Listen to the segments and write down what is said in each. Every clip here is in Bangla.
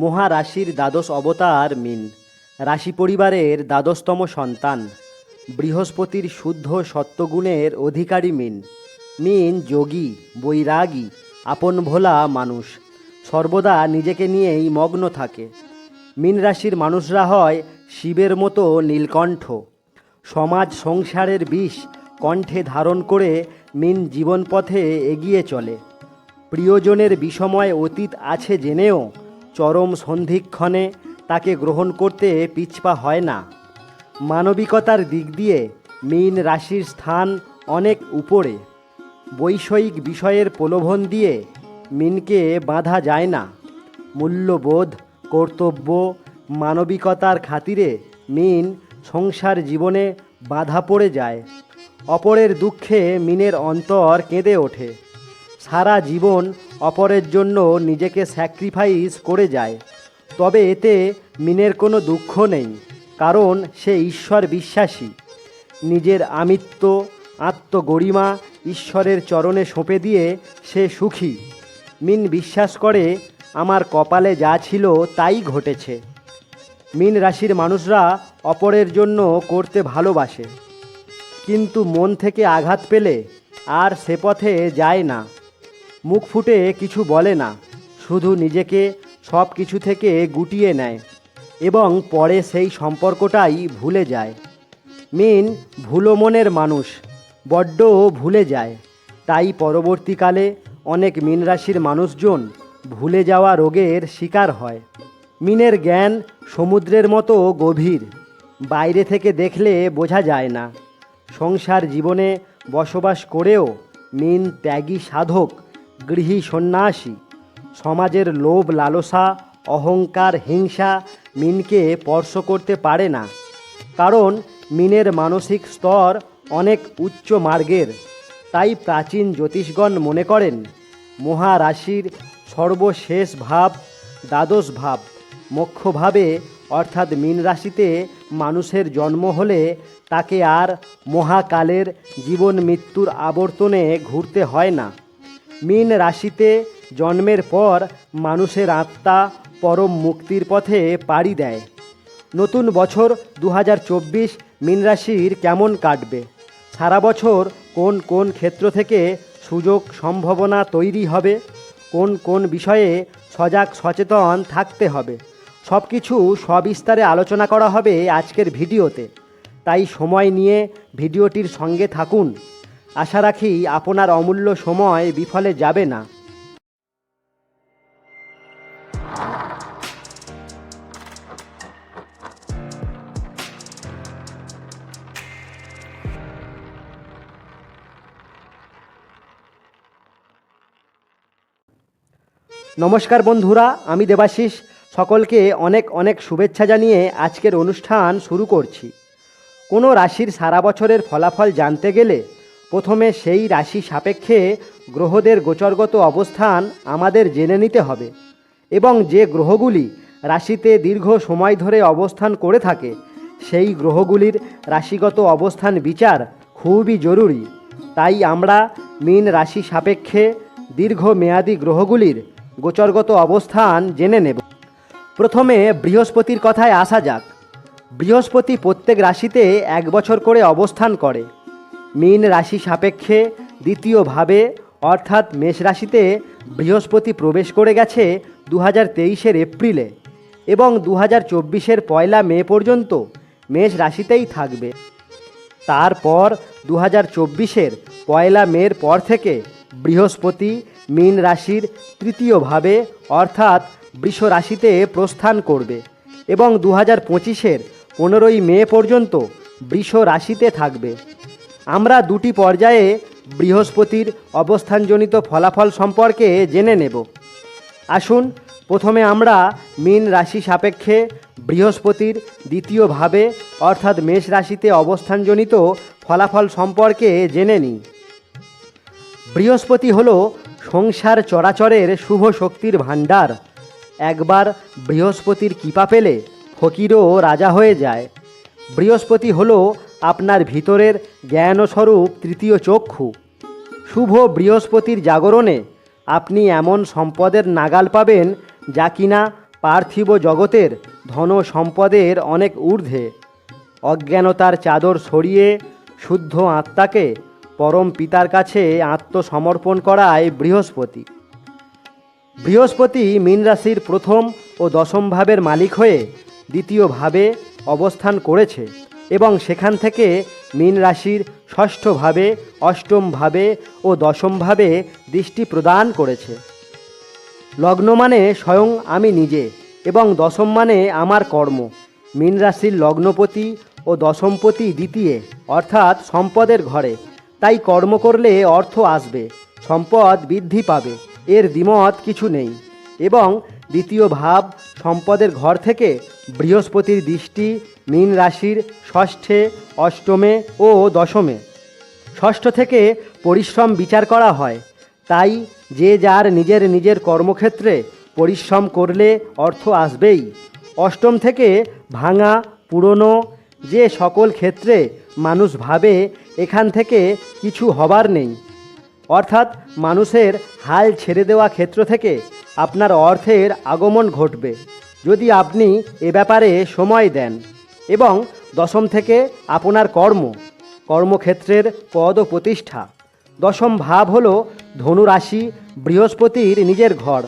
মহারাশির দ্বাদশ অবতার মিন। রাশি পরিবারের দ্বাদশতম সন্তান। বৃহস্পতির শুদ্ধ সত্ত্বগুণের অধিকারী মিন। মিন যোগী, বৈরাগী, আপন ভোলা মানুষ। সর্বদা নিজেকে নিয়েই মগ্ন থাকে। মিন রাশির মানুষরা হয় শিবের মতো নীলকণ্ঠ। সমাজ সংসারের বিষ কণ্ঠে ধারণ করে মিন জীবনপথে এগিয়ে চলে। প্রিয়জনের বিষময় অতীত আছে জেনেও চরম সন্ধিক্ষণে তাকে গ্রহণ করতে পিছপা হয় না। মানবিকতার দিক দিয়ে মীন রাশির স্থান অনেক উপরে। বৈষয়িক বিষয়ের প্রলোভন দিয়ে মিনকে বাঁধা যায় না। মূল্যবোধ, কর্তব্য, মানবিকতার খাতিরে মিন সংসার জীবনে বাধা পড়ে যায়। অপরের দুঃখে মিনের অন্তর কেঁদে ওঠে। সারা জীবন অপরের জন্য নিজেকে স্যাক্রিফাইস করে যায়। তবে এতে মিনের কোনো দুঃখ নেই, কারণ সে ঈশ্বর বিশ্বাসী। নিজের আমিত্ব, আত্মগরিমা ঈশ্বরের চরণে সঁপে দিয়ে সে সুখী। মিন বিশ্বাস করে, আমার কপালে যা ছিল তাই ঘটেছে। মিন রাশির মানুষরা অপরের জন্য করতে ভালোবাসে। কিন্তু মন থেকে আঘাত পেলে আর সে পথে যায় না। মুখ ফুটে কিছু বলে না, শুধু নিজেকে সব কিছু থেকে গুটিয়ে নেয় এবং পরে সেই সম্পর্কটাই ভুলে যায়। মিন ভুলো মনের মানুষ, বড্ড ভুলে যায়। তাই পরবর্তীকালে অনেক মিন রাশির মানুষজন ভুলে যাওয়া রোগের শিকার হয়। মিনের জ্ঞান সমুদ্রের মতো গভীর, বাইরে থেকে দেখলে বোঝা যায় না। সংসার জীবনে বসবাস করেও মিন ত্যাগী সাধক গৃহী সন্ন্যাসী, সমাজের লোভ, লালসা, অহংকার, হিংসা মিনকে স্পর্শ করতে পারে না। কারণ মিনের মানসিক স্তর অনেক উচ্চ মার্গের। তাই প্রাচীন জ্যোতিষগণ মনে করেন, মহারাশির সর্বশেষ ভাব দ্বাদশ ভাব। মুখ্যভাবে অর্থাৎ মীন রাশিতে মানুষের জন্ম হলে তাকে আর মহাকালের জীবন মৃত্যুর আবর্তনে ঘুরতে হয় না। মীন রাশিতে জন্মের পর মানুষের আত্মা পরম মুক্তির পথে পাড়ি দেয়। নতুন বছর দু হাজার চব্বিশ মীন রাশির কেমন কাটবে? সারা বছর কোন কোন ক্ষেত্র থেকে সুযোগ সম্ভাবনা তৈরি হবে? কোন কোন বিষয়ে সজাগ সচেতন থাকতে হবে? সব কিছু সবিস্তারে আলোচনা করা হবে আজকের ভিডিওতে। তাই সময় নিয়ে ভিডিওটির সঙ্গে থাকুন। আশা রাখি আপনার অমূল্য সময় বিফলে যাবে না। নমস্কার বন্ধুরা, আমি দেবাশিস। সকলকে অনেক অনেক শুভেচ্ছা জানিয়ে আজকের অনুষ্ঠান শুরু করছি। কোনো রাশির সারা বছরের ফলাফল জানতে গেলে প্রথমে সেই রাশি সাপেক্ষে গ্রহদের গোচরগত অবস্থান আমাদের জেনে নিতে হবে এবং যে গ্রহগুলি রাশিতে দীর্ঘ সময় ধরে অবস্থান করে থাকে, সেই গ্রহগুলির রাশিগত অবস্থান বিচার খুবই জরুরি। তাই আমরা মীন রাশি সাপেক্ষে দীর্ঘমেয়াদী গ্রহগুলির গোচরগত অবস্থান জেনে নেব। প্রথমে বৃহস্পতির কথায় আসা যাক। বৃহস্পতি প্রত্যেক রাশিতে এক বছর করে অবস্থান করে। মীন রাশি সাপেক্ষে দ্বিতীয়ভাবে অর্থাৎ মেষ রাশিতে বৃহস্পতি প্রবেশ করে গেছে দু হাজার তেইশের এপ্রিলে এবং দু হাজার চব্বিশের পয়লা মে পর্যন্ত মেষ রাশিতেই থাকবে। তারপর দু হাজার চব্বিশের পয়লা মের পর থেকে বৃহস্পতি মীন রাশির তৃতীয়ভাবে অর্থাৎ বৃষ রাশিতে প্রস্থান করবে এবং দু হাজার পঁচিশের পনেরোই মে পর্যন্ত বৃষ রাশিতে থাকবে। আমরা দুটি পর্যায়ে বৃহস্পতির অবস্থানজনিত ফলাফল সম্পর্কে জেনে নেব। আসুন, প্রথমে আমরা মীন রাশি সাপেক্ষে বৃহস্পতির দ্বিতীয়ভাবে অর্থাৎ মেষ রাশিতে অবস্থানজনিত ফলাফল সম্পর্কে জেনে নিই। বৃহস্পতি হল সংসার চরাচরের শুভ শক্তির ভাণ্ডার। একবার বৃহস্পতির কৃপা পেলে ফকিরও রাজা হয়ে যায়। বৃহস্পতি হল আপনার ভিতরের জ্ঞানস্বরূপ তৃতীয় চক্ষু। শুভ বৃহস্পতির জাগরণে আপনি এমন সম্পদের নাগাল পাবেন যা কিনা পার্থিব জগতের ধন সম্পদের অনেক ঊর্ধ্বে। অজ্ঞানতার চাদর সরিয়ে শুদ্ধ আত্মাকে পরম পিতার কাছে আত্মসমর্পণ করায় বৃহস্পতি। বৃহস্পতি মীন রাশির প্রথম ও দশম ভাবের মালিক হয়ে দ্বিতীয় ভাবে অবস্থান করেছে। এবং সেখান থেকে মীন রাশির ষষ্ঠভাবে অষ্টমভাবে ও দশমভাবে দৃষ্টি প্রদান করেছে। লগ্ন মানে স্বয়ং আমি নিজে এবং দশম মানে আমার কর্ম। মীন রাশির লগ্নপতি ও দশমপতি দ্বিতীয়, অর্থাৎ সম্পদের ঘরে। তাই কর্ম করলে অর্থ আসবে, সম্পদ বৃদ্ধি পাবে, এর দ্বিমত কিছু নেই। এবং দ্বিতীয় ভাব, সম্পদের ঘর থেকে বৃহস্পতির দৃষ্টি মীন রাশির ষষ্ঠে, অষ্টমে ও দশমে। ষষ্ঠ থেকে পরিশ্রম বিচার করা হয়। তাই যে যার নিজের নিজের কর্মক্ষেত্রে পরিশ্রম করলে অর্থ আসবেই। অষ্টম থেকে ভাঙা, পুরনো যে সকল ক্ষেত্রে মানুষ ভাবে, এখান থেকে কিছু হবার নেই। অর্থাৎ মানুষের হাল ছেড়ে দেওয়া ক্ষেত্র থেকে আপনার অর্থের আগমন ঘটবে। যদি আপনি এ ব্যাপারে সময় দেন এবং দশম থেকে আপনার কর্ম, কর্মক্ষেত্রের পদ ও প্রতিষ্ঠা। দশম ভাব হল ধনুরাশি বৃহস্পতির নিজের ঘর,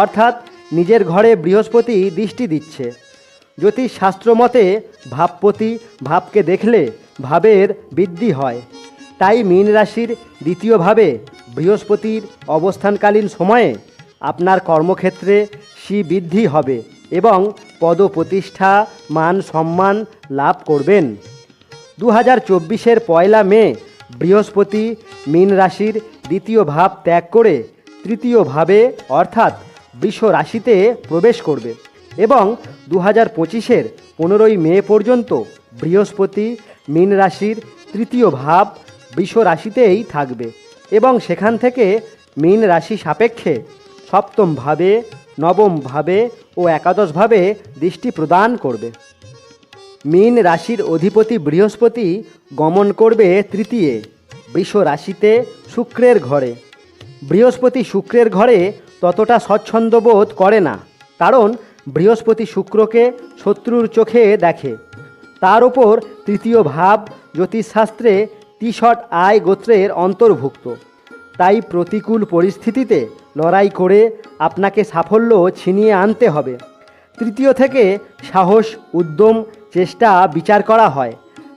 অর্থাৎ নিজের ঘরে বৃহস্পতি দৃষ্টি দিচ্ছে। জ্যোতিষশাস্ত্র মতে ভাবপতি ভাবকে দেখলে ভাবের বৃদ্ধি হয়। তাই মীন রাশির দ্বিতীয়ভাবে বৃহস্পতির অবস্থানকালীন সময়ে আপনার কর্মক্ষেত্রে শ্রীবৃদ্ধি হবে। এবং পদ প্রতিষ্ঠা মান সম্মান লাভ করবেন। দু হাজার চব্বিশের পয়লা মে, বৃহস্পতি মীন রাশির দ্বিতীয় ভাব ত্যাগ করে তৃতীয় ভাবে, অর্থাৎ বৃষ রাশিতে প্রবেশ করবে এবং দু হাজার পঁচিশের পনেরোই মে পর্যন্ত বৃহস্পতি মীন রাশির তৃতীয় ভাব বৃষ রাশিতেই থাকবে এবং সেখান থেকে মীন রাশি সাপেক্ষে সপ্তম ভাবে নবম ভাবে ও একাদশ ভাবে দৃষ্টি প্রদান করবে। মীন রাশির অধিপতি বৃহস্পতি গমন করবে তৃতীয়ে বৃষ রাশিতে শুক্রের ঘরে। বৃহস্পতি শুক্রের ঘরে ততটা স্বচ্ছন্দ বোধ করে না, কারণ বৃহস্পতি শুক্রকে শত্রুর চোখে দেখে। তার ওপর তৃতীয় ভাব জ্যোতিষশাস্ত্রে তিশট আয় গোত্রের অন্তর্ভুক্ত। তাই প্রতিকূল পরিস্থিতিতে লড়াই করে আপনাকে সাফল্য ছিনিয়ে আনতে হবে। তৃতীয় থেকে সাহস, উদ্যম, চেষ্টা, বিচার করা হয়।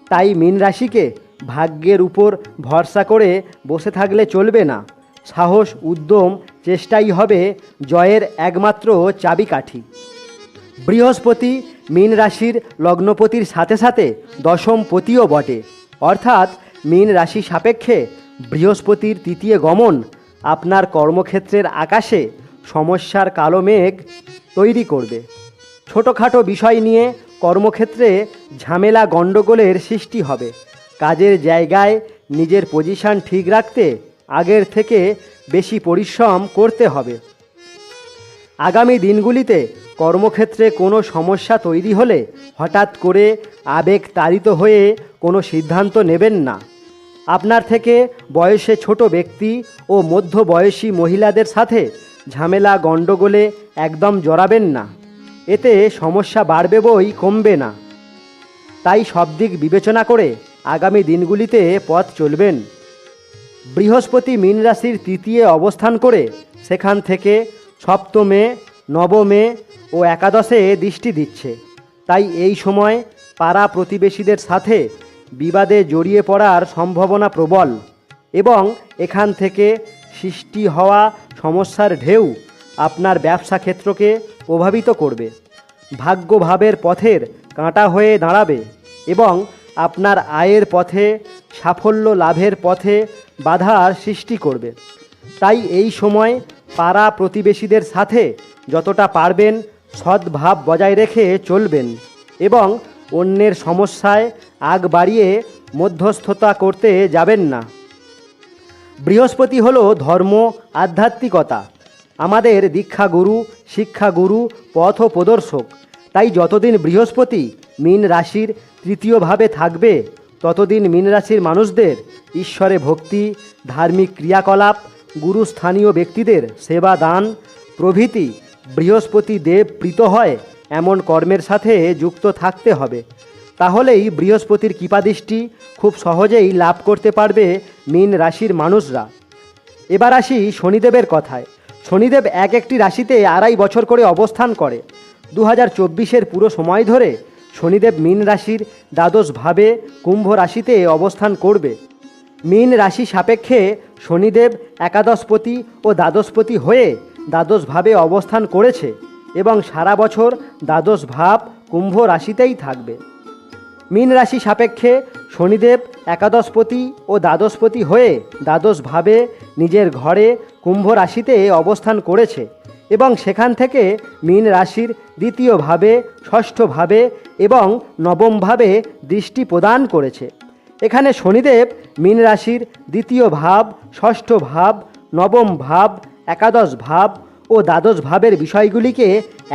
তাই মীন রাশিকে ভাগ্যের উপর ভরসা করে বসে থাকলে চলবে না। সাহস, উদ্যম, চেষ্টাই হবে জয়ের একমাত্র চাবিকাঠি। বৃহস্পতি মীন রাশির লগ্নপতির সাথে সাথে দশম পতিও বটে। অর্থাৎ মীন রাশি সাপেক্ষে বৃহস্পতির তৃতীয় গমন আপনার কর্মক্ষেত্রের আকাশে সমস্যার কালো মেঘ তৈরি করবে। ছোটোখাটো বিষয় নিয়ে কর্মক্ষেত্রে ঝামেলা গণ্ডগোলের সৃষ্টি হবে। কাজের জায়গায় নিজের পজিশন ঠিক রাখতে আগের থেকে বেশি পরিশ্রম করতে হবে। আগামী দিনগুলিতে কর্মক্ষেত্রে কোনো সমস্যা তৈরি হলে হঠাৎ করে আবেগ তাড়িত হয়ে কোনো সিদ্ধান্ত নেবেন না। আপনার থেকে বয়সে ছোট ব্যক্তি ও মধ্যবয়সী মহিলাদের সাথে ঝামেলা গণ্ডগোলে একদম জড়াবেন না। এতে সমস্যা বাড়বে বই কমবে না। তাই সব দিক বিবেচনা করে আগামী দিনগুলিতে পথ চলবেন। বৃহস্পতি মীন রাশির তৃতীয় অবস্থান করে সেখান থেকে সপ্তমে, নবমে ও একাদশে দৃষ্টি দিচ্ছে। তাই এই সময় পাড়া প্রতিবেশীদের সাথে বিবাদে জড়িয়ে পড়ার সম্ভাবনা প্রবল এবং এখান থেকে সৃষ্টি হওয়া সমস্যার ঢেউ আপনার ব্যবসা ক্ষেত্রকে প্রভাবিত করবে। ভাগ্যভাবের পথের কাঁটা হয়ে দাঁড়াবে এবং আপনার আয়ের পথে, সাফল্য লাভের পথে বাধার সৃষ্টি করবে। তাই এই সময় পাড়া প্রতিবেশীদের সাথে যতটা পারবেন সদ্ভাব বজায় রেখে চলবেন এবং অন্যের সমস্যায় আগ বাড়িয়ে মধ্যস্থতা করতে যাবেন না। বৃহস্পতি হলো ধর্ম, আধ্যাত্মিকতা। আমাদের দীক্ষাগুরু, শিক্ষাগুরু, পথ প্রদর্শক। তাই যতদিন বৃহস্পতি মীন রাশির তৃতীয়ভাবে থাকবে, ততদিন মীন রাশির মানুষদের ঈশ্বরে ভক্তি, ধার্মিক ক্রিয়াকলাপ গুরুস্থানীয় ব্যক্তিদের সেবা দান, প্রভৃতি বৃহস্পতি দেব প্রীত হয়, এমন কর্মের সাথে যুক্ত থাকতে হবে। তাহলেই বৃহস্পতির কৃপাদৃষ্টি খুব সহজেই লাভ করতে পারবে মীন রাশির মানুষরা। এবার আসি শনিদেবের কথায়। শনিদেব এক একটি রাশিতে আড়াই বছর করে অবস্থান করে। দু হাজার পুরো সময় ধরে শনিদেব মীন রাশির দ্বাদশ ভাবে কুম্ভ রাশিতে অবস্থান করবে। মীন রাশি সাপেক্ষে শনিদেব একাদশপতি ও দ্বাদশপতি হয়ে দ্বাদশভাবে অবস্থান করেছে এবং সারা বছর দ্বাদশ ভাব কুম্ভ রাশিতেই থাকবে। মীন রাশি সাপেক্ষে শনিদেব একাদশপতি ও দ্বাদশপতি হয়ে দ্বাদশভাবে নিজের ঘরে কুম্ভ রাশিতে অবস্থান করেছে এবং সেখান থেকে মীন রাশির দ্বিতীয়ভাবে, ষষ্ঠভাবে এবং নবমভাবে দৃষ্টি প্রদান করেছে। এখানে শনিদেব মীন রাশির দ্বিতীয় ভাব ষষ্ঠ ভাব নবম ভাব একাদশ ভাব ও দ্বাদশ ভাবের বিষয়গুলিকে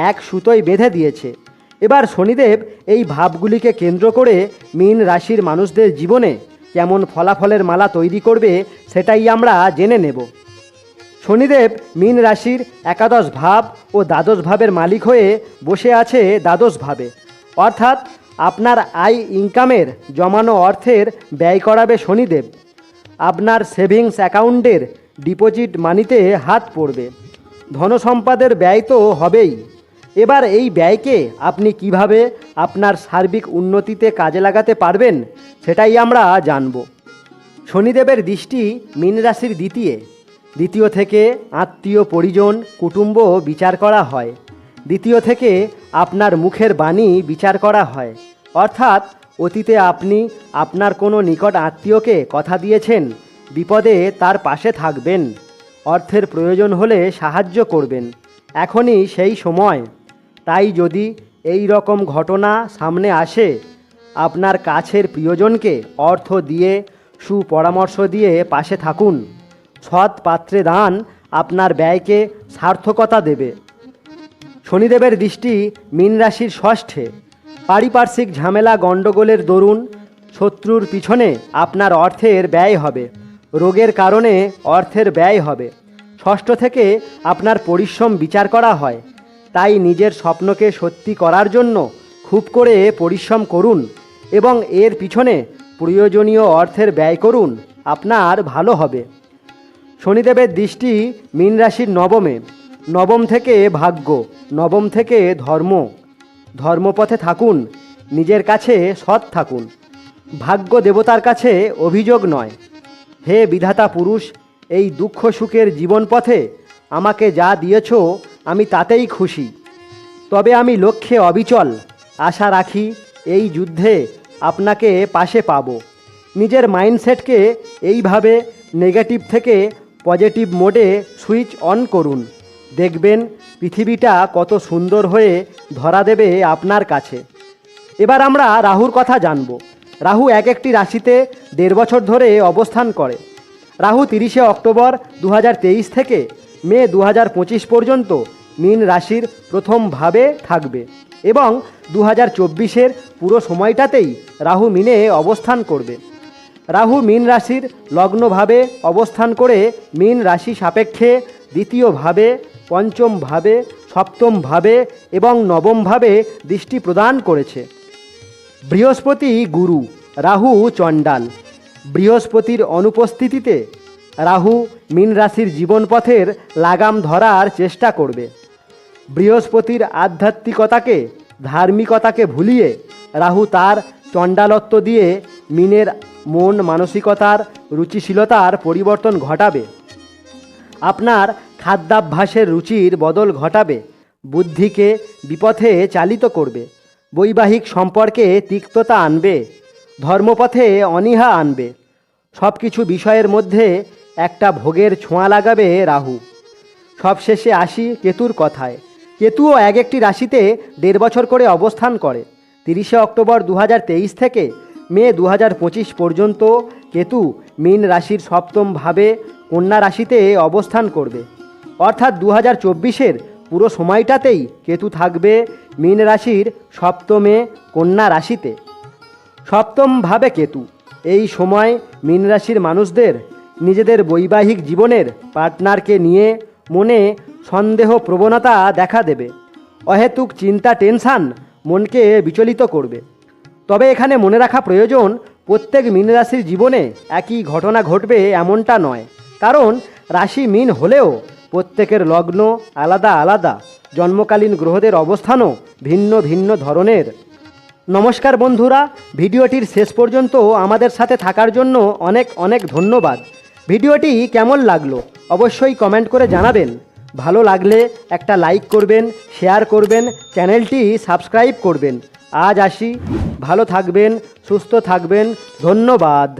এক সুতোয় বেঁধে দিয়েছে। এবার শনিদেব এই ভাবগুলিকে কেন্দ্র করে মীন রাশির মানুষদের জীবনে কেমন ফলাফলের মালা তৈরি করবে সেটাই আমরা জেনে নেব। শনিদেব মীন রাশির একাদশ ভাব ও দ্বাদশ ভাবের মালিক হয়ে বসে আছে দ্বাদশ ভাবে। অর্থাৎ আপনার আয় ইনকামের জমানো অর্থের ব্যয় করাবে শনিদেব। আপনার সেভিংস অ্যাকাউন্টের ডিপোজিট মানিতে হাত পড়বে। ধনসম্পদের ব্যয় তো হবেই। এবার এই ব্যয়কে আপনি কীভাবে আপনার সার্বিক উন্নতিতে কাজে লাগাতে পারবেন, সেটাই আমরা জানব। শনিদেবের দৃষ্টি মীন রাশির দ্বিতীয়। দ্বিতীয় থেকে আত্মীয়, পরিজন, কুটুম্ব বিচার করা হয়। দ্বিতীয় থেকে আপনার মুখের বাণী বিচার করা হয়। অর্থাৎ অতীতে আপনি আপনার কোনো নিকট আত্মীয়কে কথা দিয়েছেন, বিপদে তার পাশে থাকবেন। অর্থের প্রয়োজন হলে সাহায্য করবেন। এখনই সেই সময়। তাই যদি এই রকম ঘটনা সামনে আসে, আপনার কাছের প্রিয়জনকে অর্থ দিয়ে, সুপরামর্শ দিয়ে পাশে থাকুন। সৎ পাত্রে দান আপনার ব্যয়কে সার্থকতা দেবে। শনিদেবের দৃষ্টি মীন রাশির ষষ্ঠে। পারিপার্শ্বিক ঝামেলা গণ্ডগোলের দরুন শত্রুর পিছনে আপনার অর্থের ব্যয় হবে। রোগের কারণে অর্থের ব্যয় হবে। ষষ্ঠ থেকে আপনার পরিশ্রম বিচার করা হয়। তাই নিজের স্বপ্নকে সত্যি করার জন্য খুব করে পরিশ্রম করুন এবং এর পিছনে প্রয়োজনীয় অর্থের ব্যয় করুন। আপনার ভালো হবে। শনিদেবের দৃষ্টি মীন রাশির নবমে। নবম থেকে ভাগ্য, নবম থেকে ধর্ম। ধর্মপথে থাকুন, নিজের কাছে সৎ থাকুন। ভাগ্য দেবতার কাছে অভিযোগ নয়। হে বিধাতা পুরুষ, এই দুঃখ সুখের জীবন পথে আমাকে যা দিয়েছ আমি তাতেই খুশি। তবে আমি লক্ষ্যে অবিচল আশা রাখি এই যুদ্ধে আপনাকে পাশে পাব। নিজের মাইন্ডসেটকে এইভাবে নেগেটিভ থেকে পজিটিভ মোডে সুইচ অন করুন। দেখবেন পৃথিবীটা কত সুন্দর হয়ে ধরা দেবে আপনার কাছে। এবার আমরা রাহুর কথা জানব। রাহু এক একটি রাশিতে দেড় বছর ধরে অবস্থান করে। রাহু তিরিশে অক্টোবর দু হাজার তেইশ থেকে মে দু হাজার পঁচিশ পর্যন্ত মীন রাশির প্রথম ভাবে থাকবে এবং দু হাজার চব্বিশের পুরো সময়টাতেই রাহু মিনে অবস্থান করবে। রাহু মীন রাশির লগ্নভাবে অবস্থান করে মীন রাশি সাপেক্ষে দ্বিতীয়ভাবে পঞ্চমভাবে সপ্তমভাবে এবং নবমভাবে দৃষ্টি প্রদান করেছে। বৃহস্পতি গুরু, রাহু চণ্ডাল। বৃহস্পতির অনুপস্থিতিতে রাহু মীন রাশির জীবনপথের লাগাম ধরার চেষ্টা করবে। বৃহস্পতির আধ্যাত্মিকতাকে, ধার্মিকতাকে ভুলিয়ে রাহু তার চণ্ডালত্ব দিয়ে মিনের মন মানসিকতার রুচিশীলতার পরিবর্তন ঘটাবে। আপনার খাদ্যাভ্যাসের রুচির বদল ঘটাবে, বুদ্ধিকে বিপথে চালিত করবে, বৈবাহিক সম্পর্কে তিক্ততা আনবে, ধর্মপথে অনীহা আনবে। সব কিছু বিষয়ের মধ্যে একটা ভোগের ছোঁয়া লাগাবে রাহু। সবশেষে আসি কেতুর কথায়। কেতুও এক একটি রাশিতে দেড় বছর করে অবস্থান করে। তিরিশে অক্টোবর দু হাজার তেইশ থেকে মে দু হাজার পঁচিশ পর্যন্ত কেতু মীন রাশির সপ্তম ভাবে কন্যা রাশিতে অবস্থান করবে। অর্থাৎ দু হাজার পুরো সময়টাতেই কেতু থাকবে মীন রাশির সপ্তমে কন্যা রাশিতে। সপ্তম ভাবে কেতু, এই সময় মীন রাশির মানুষদের নিজেদের বৈবাহিক জীবনের পার্টনারকে নিয়ে মনে সন্দেহ প্রবণতা দেখা দেবে। অহেতুক চিন্তা, টেনশান মনকে বিচলিত করবে। তবে এখানে মনে রাখা প্রয়োজন, প্রত্যেক মীন রাশির জীবনে একই ঘটনা ঘটবে এমনটা নয়। কারণ রাশি মিন হলেও প্রত্যেকের লগ্ন আলাদা আলাদা, জন্মকালীন গ্রহদের অবস্থানও ভিন্ন ভিন্ন ধরনের। নমস্কার বন্ধুরা, ভিডিওটির শেষ পর্যন্ত আমাদের সাথে থাকার জন্য অনেক অনেক ধন্যবাদ। ভিডিওটি কেমন লাগল অবশ্যই কমেন্ট করে জানাবেন। ভালো লাগলে একটা লাইক করবেন, শেয়ার করবেন, চ্যানেলটি সাবস্ক্রাইব করবেন। আজ আসি, ভালো থাকবেন, সুস্থ থাকবেন, ধন্যবাদ।